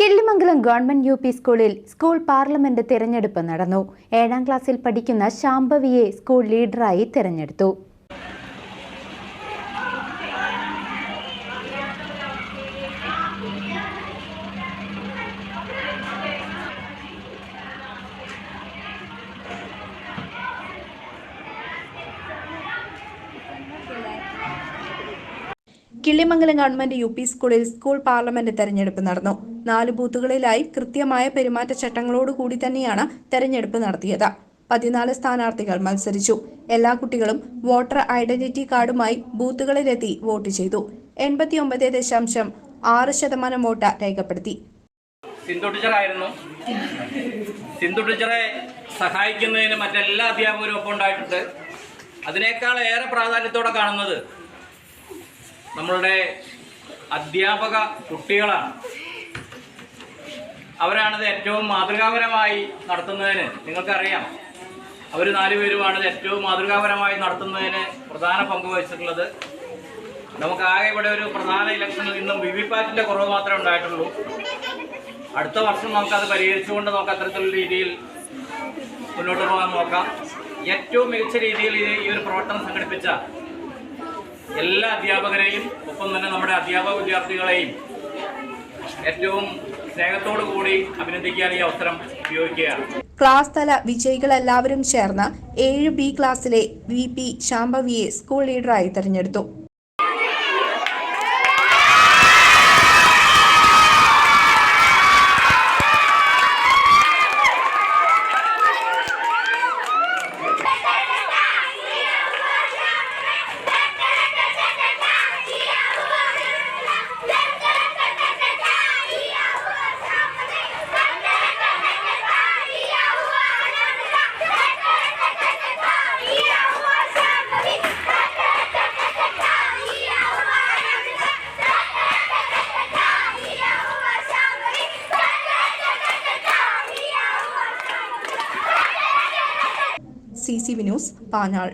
Killimangalam government U P സ്കൂളിൽ school parliament തിരഞ്ഞെടുപ്പ് നടന്നു. ഏഴാം ക്ലാസ്സിൽ പഠിക്കുന്ന ശാംഭവിയെ സ്കൂൾ ലീഡറായി തിരഞ്ഞെടുത്തു. കിള്ളിമംഗലം ഗവൺമെന്റ് യു പി സ്കൂളിൽ സ്കൂൾ പാർലമെന്റ് തെരഞ്ഞെടുപ്പ് നടന്നു. നാല് ബൂത്തുകളിലായി കൃത്യമായ പെരുമാറ്റച്ചട്ടങ്ങളോടുകൂടി തന്നെയാണ് തെരഞ്ഞെടുപ്പ് നടത്തിയത്. പതിനാല് സ്ഥാനാർത്ഥികൾ മത്സരിച്ചു. എല്ലാ കുട്ടികളും വോട്ടർ ഐഡന്റിറ്റി കാർഡുമായി ബൂത്തുകളിലെത്തി വോട്ട് ചെയ്തു. എൺപത്തിയൊമ്പത് ദശാംശം ആറ് ശതമാനം വോട്ട് രേഖപ്പെടുത്തി. ടീച്ചറായിരുന്നു. ടീച്ചറെ സഹായിക്കുന്നതിന് മറ്റെല്ലാ അധ്യാപകരും ഒപ്പം ഉണ്ടായിട്ടുണ്ട് അതിനേക്കാൾ ഏറെ പ്രാധാന്യത്തോടെ കാണുന്നത് നമ്മളുടെ അധ്യാപക കുട്ടികളാണ്. അവരാണത് ഏറ്റവും മാതൃകാപരമായി നടത്തുന്നതിന് നിങ്ങൾക്കറിയാം. അവർ നാലുപേരുമാണത് ഏറ്റവും മാതൃകാപരമായി നടത്തുന്നതിന് പ്രധാന പങ്ക് വഹിച്ചിട്ടുള്ളത്. നമുക്ക് ആകെ ഇവിടെ ഒരു പ്രധാന ഇലക്ഷനിൽ നിന്നും വി വി പാറ്റിന്റെ കുറവ് മാത്രമേ ഉണ്ടായിട്ടുള്ളൂ. അടുത്ത വർഷം നമുക്കത് പരിഹരിച്ചുകൊണ്ട് നമുക്ക് അത്തരത്തിലുള്ള രീതിയിൽ മുന്നോട്ട് പോകാൻ നോക്കാം. ഏറ്റവും മികച്ച രീതിയിൽ ഈ ഒരു പ്രവർത്തനം സംഘടിപ്പിച്ച എല്ലാ അധ്യാപകരെയും ഒപ്പം തന്നെ നമ്മുടെ അധ്യാപക വിദ്യാർത്ഥികളെയും ഏറ്റവും സ്നേഹത്തോടു കൂടി അഭിനന്ദിക്കാൻ ഈ അവസരം ഉപയോഗിക്കുകയാണ്. ക്ലാസ് തല വിജയികളെല്ലാവരും ചേർന്ന് ഏഴ് ബി ക്ലാസ്സിലെ വി പി ശാംഭവിയെ സ്കൂൾ ലീഡറായി തെരഞ്ഞെടുത്തു. C C V news Panjal